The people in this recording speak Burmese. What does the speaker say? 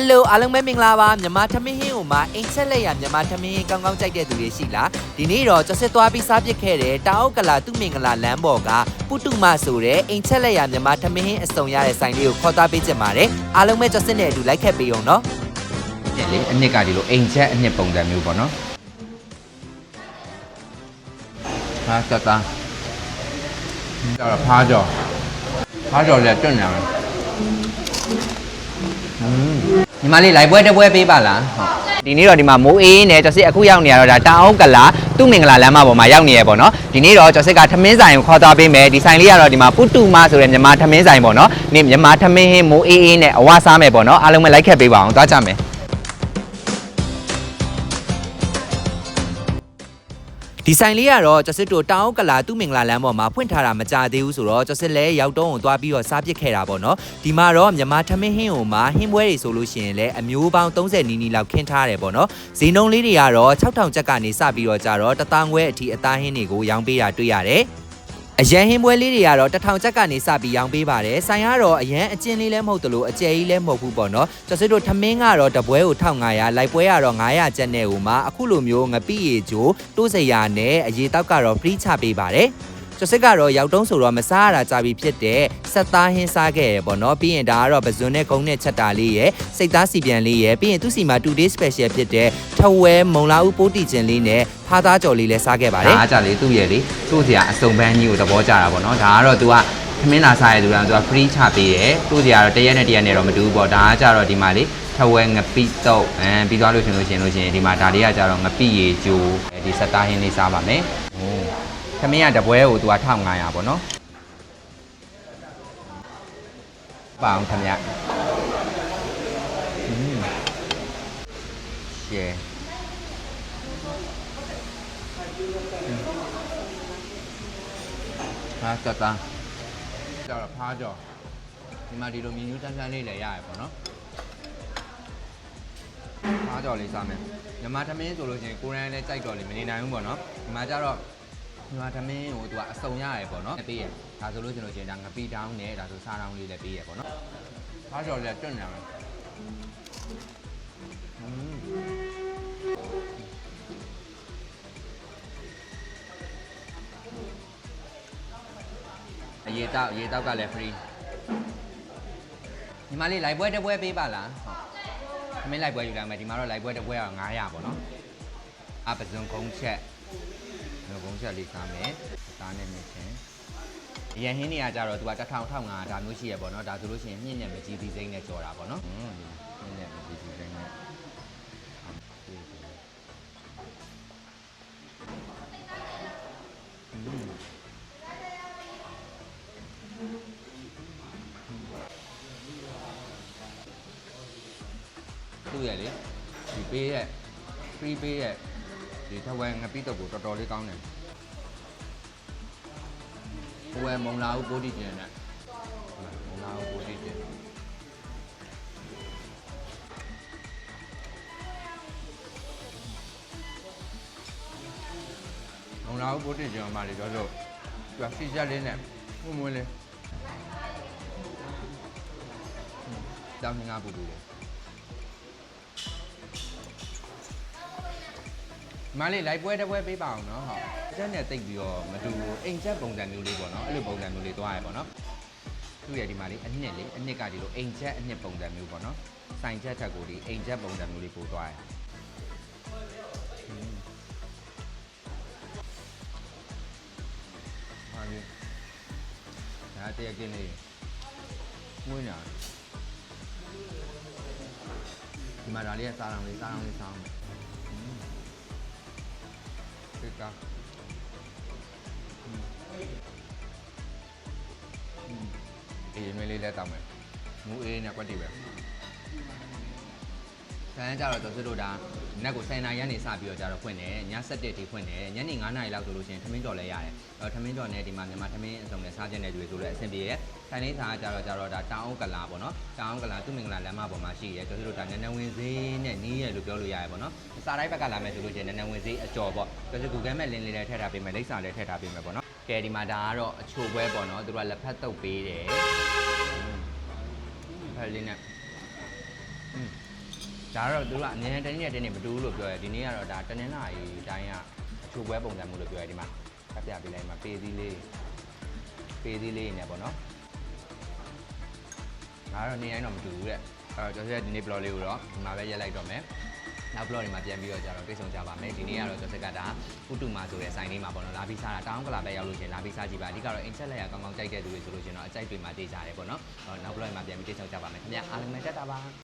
ယ်လိုအားလုံးပဲမင်္ဂလာပါမြန်မာထမင်းဟင်းကိုမှအိမ်ချက်လက်ရမြန်မာထမင်းဟင်းကောင်းကောင်းကြိုက်တဲ့သူတွေရှိလားဒီနေ့တော့ကျွန်စစ်သွားပြီးစားပစ်ခဲ့တဲ့တာအုတ်ကလာသူမင်္ဂလာလမ်းပေါ်ကပုတုမဆိုတဲ့အိမ်ချက်လက်ရမြန်မာထမင်းဟင်းအစုံရတဲ့ဆိုင်လေးကိုခေါ်သွားပေးချင်ပါတယ်အားလုံးပဲကျွန်စစ်နဲ့အတူလိုက်ခက်ပေးအောင်နော်ပြက်လေအနှစ်ကဒီလိုအိမ်ချက်အနှစ်ပုံစံမျိုးပေါ့နော်ဟာစတာတော့ဖားကြော်ဖားကြော်လည်းတွန့်နေတယ် ညီမလေးလိုက်ပွဲတစ်ပွဲပေးပါလားဟုတ်ဒီနေ့တော့ဒီမှာမိုးအေးနဲ့ကျော်စစ်အခုရောက်နေရတော့ဒါတာအောင်ကလာသူ့မင်္ဂလာလမ်းမပေါ်မှာရောက်နေရပေါ့နော်ဒီနေ့တော့ကျော်စစ်ကထမင်းဆိုင်ကိုခေါ်သွားပေးမယ်ဒီဆိုင်လေးကတော့ဒီမှာပုတူမဆိုတဲ့မြန်မာထမင်းဆိုင်ပေါ့နော်နေ့မြန်မာထမင်းဟင်းမိုးအေးအေးနဲ့အဝစားမယ်ပေါ့နော်အားလုံးပဲလိုက်ခက်ပေးပါအောင်သွားကြမယ် ဒီဆိုင်လေးကတော့ကျွန်စစ်တို့တာအုတ်ကလာသူမင်္ဂလာလမ်းပေါ်မှာဖွင့်ထားတာမကြသေးဘူးဆိုတော့ကျွန်စစ်လည်းရောက်တော့ကိုသွားပြီးတော့စားပစ်ခဲ့တာပေါ့နော်ဒီမှာတော့မြန်မာထမင်းဟင်းကိုမှဟင်းပွဲတွေဆိုလို့ရှိရင်လည်းအမျိုးပေါင်း30နီးနီးလောက်ခင်းထားတယ်ပေါ့နော်ဈေးနှုန်းလေးတွေကတော့6000ကျပ်ကနေစပြီးတော့ကြတော့တသားခွဲအထိအသားဟင်းတွေကိုရောင်းပေးတာတွေ့ရတယ် အရန်ဟင်းပွဲလေးတွေကတော့တစ်ထောင်ကျပ်ကနေစပြီးရောင်းပေးပါတယ်။ဆိုင်ကတော့အရန်အကျဉ်းလေးလည်းမဟုတ်တလို့အကျယ်ကြီးလည်းမဟုတ်ဘူးပေါ့နော်။ကျွန်တော်တို့ထမင်းကတော့တပွဲကို1500လိုက်ပွဲကတော့900ကျပ်နဲ့ဟိုမှာအခုလိုမျိုးငပိရေချိုးတိုးစရာနဲ့အရေတောက်ကတော့ free ချပေးပါတယ်။ ကျွန်တော်စစ်ကတော့ရောက်တုံးဆိုတော့မစားရတာကြပြီဖြစ်တဲ့ဆက်သားဟင်းစားခဲ့ရပေါ့နော်ပြီးရင်ဒါကတော့ပဇွန်နဲ့ဂုံနဲ့ချက်တာလေးရယ်စိတ်သားစီပြန်လေးရယ်ပြီးရင်သူ့စီမှာ today special ဖြစ်တဲ့ထဝဲမုံလာဦးပိုးတီကျင်လေးနဲ့ဖားသားကြော်လေးလည်းစားခဲ့ပါတယ်ဒါကကြလေသူ့ရဲ့လေသူ့စရာအစုံပန်းကြီးကိုသဘောကျတာပေါ့နော်ဒါကတော့ तू ကခမင်းလာစားရသူက तू က free ချပေးတယ်သူ့စရာတော့တစ်ရက်နဲ့တစ်ရက်နဲ့တော့မတူဘူးပေါ့ဒါကကြတော့ဒီမှာလေထဝဲငပိတုတ်အဲပြီးသွားလို့ရှင်လို့ရှင်လို့ရှင်ဒီမှာဒါလေးကကြတော့ငပိရေကျိုးဒီစက်သားဟင်းလေးစားပါမယ်ဟို ခမင်းကတပွဲကို तू က1500ပေါ့နော်ပါအောင်ခမင်းอืมရှယ် ဟာကတာကြောက်ဖားကြော်ဒီမှာဒီလိုမြင်းညူးတန်းတန်းလေးလည်းရရပေါ့နော်ဖားကြော်လေးစားမယ်ညီမသမင်းဆိုလို့ရှိရင်ကိုရန်လည်းကြိုက်တော်လေးမနေနိုင်ဘူးပေါ့နော်ဒီမှာကျတော့ ညီမသမင်းကိုသူကအစုံရရပေါ့နော်ပေးရဒါဆိုလို့ရှိရင်လို့ရှိရင်ဒါငပိတောင်းနဲ့ဒါဆိုစားတောင်းလေးလည်းပေးရပေါ့နော်ဖားကြော်လေးတွန့်နေမယ်อืมအရေးတောက်အရေးတောက်ကလည်း free ညီမလေးလိုက်ပွဲတစ်ပွဲပေးပါလားဟုတ်သမင်းလိုက်ပွဲယူလိုက်မယ်ဒီမှာတော့လိုက်ပွဲတစ်ပွဲကတော့900ပေါ့နော်အပဇွန်ကုန်းချက် ကျွန်တော်ဘုံချက်လေးစားမယ်အသားနဲ့မြင့်ချင်းအရင်ဟင်းနေရကြတော့သူက1500ဒါမျိုးရှိရပေါ့နော်ဒါဆိုလို့ရှိရင်မြင့်နဲ့မကြီးသေးစိမ့်နဲ့ကြော်တာပေါ့နော်မြင့်နဲ့မကြီးသေးစိမ့်နဲ့သူ့ရဲ့လေဒီပေးရဲ့ free ပေးရဲ့ ဒီထဝဲငပိတုတ်ကိုတော်တော်လေးကောင်းတယ်ထဝဲမုံလာဦးပိုးတိကျင်နဲ့မုံလာဦးပိုးတိကျင်မုံလာဦးပိုးတိကျင်မှာလေတော့လို့သူကစီချက်လေးနဲ့မွမွလေးတောင်းငါပူပူလေး မလေးလိုက်ပွဲတစ်ပွဲပေးပါအောင်နော်ဟုတ်ချက်နဲ့တိတ်ပြီးတော့မတူဘူးအိမ်ချက်ပုံစံမျိုးလေးပေါ့နော်အဲ့လိုပုံစံမျိုးလေးသွားရပေါ့နော်သူ့ရဲ့ဒီမှာလေးအနှစ်လေးအနှစ်ကဒီလိုအိမ်ချက်အနှစ်ပုံစံမျိုးပေါ့နော်စိုင်ချက်ထက်ကိုဒီအိမ်ချက်ပုံစံမျိုးလေးပို့သွားရဟာဒီဒါတရကင်းလေးမွေးညာဒီမှာဒါလေးကစားအောင်လေးစားအောင်လေးစားအောင်ဖြစ် ကအေးမလေးလက်တောင်းမယ်မူအေးနဲ့ကွက်တီပဲ ဆန်းကြတော့သူတို့ဒါနက်ကို10နာရီကနေစပြီးတော့ကြတော့ဖွင့်တယ်ည7တိဖွင့်တယ်ညနေ9နာရီလောက်ဆိုလို့ရှိရင်ထမင်းကြော်လဲရတယ်အဲထမင်းကြော်နဲ့ဒီမှာမြန်မာထမင်းအစုံနဲ့စားချက်နဲ့တွေ့ဆိုလည်းအဆင်ပြေရဲ့ထိုင်လေးစားကြတော့ကြတော့ဒါတောင်ကလာပေါ့နော်တောင်ကလာသူ့မင်္ဂလာလမ်းမပေါ်မှာရှိရဲသူတို့ဒါနန်းနန်းဝင်ဈေးနဲ့နီးရလို့ပြောလို့ရတယ်ပေါ့နော်စားတိုင်းဘက်ကလာမယ်ဆိုလို့ရှိရင်နန်းနန်းဝင်ဈေးအကျော်ပေါ့သူတို့ Google Map လင်းလေးလည်းထည့်ထားပေးမယ်လိပ်စာလည်းထည့်ထားပေးမယ်ပေါ့နော်ကဲဒီမှာဒါကတော့အချိုပွဲပေါ့နော်သူတို့ကလက်ဖက်တုပ်ပေးတယ်ဖက်လေးနဲ့อืม ဒါကတော့သူကအငြင်းတင်းနဲ့တင်းနေမတူဘူးလို့ပြောရဲဒီနေ့ကတော့ဒါတနင်္လာရီတိုင်းကအချိုပွဲပုံစံမျိုးလို့ပြောရဲဒီမှာဖတ်ပြပေးလိုက်မှာပေသီးလေးပေသီးလေးနေပေါ့နော်ငါကတော့နေတိုင်းတော့မတူဘူးတဲ့အဲ့တော့ကျွန်တော်ဒီနေ့ blog လေးကိုတော့ဒီမှာပဲရက်လိုက်တော့မယ်နောက် blog တွေမှာပြန်ပြီးတော့ကြာတော့တွေ့ဆုံကြပါမယ်ဒီနေ့ကတော့ကျွန်တော်ကဒါဥတုမာဆိုတဲ့ဆိုင်လေးမှာပေါ့နော်လာပြီးစားတာတောင်းကလာပဲရောက်လို့ရှင်လာပြီးစားကြည့်ပါအဓိကတော့အိမ်ချက်လက်ရကောင်းကောင်းကြိုက်တဲ့သူတွေဆိုလို့ရှင်တော့အကြိုက်တွေမှာတေးကြတယ်ပေါ့နော်နောက် blog တွေမှာပြန်ပြီးတွေ့ဆုံကြပါမယ်ခင်ဗျာအားလုံးပဲတက်တာပါ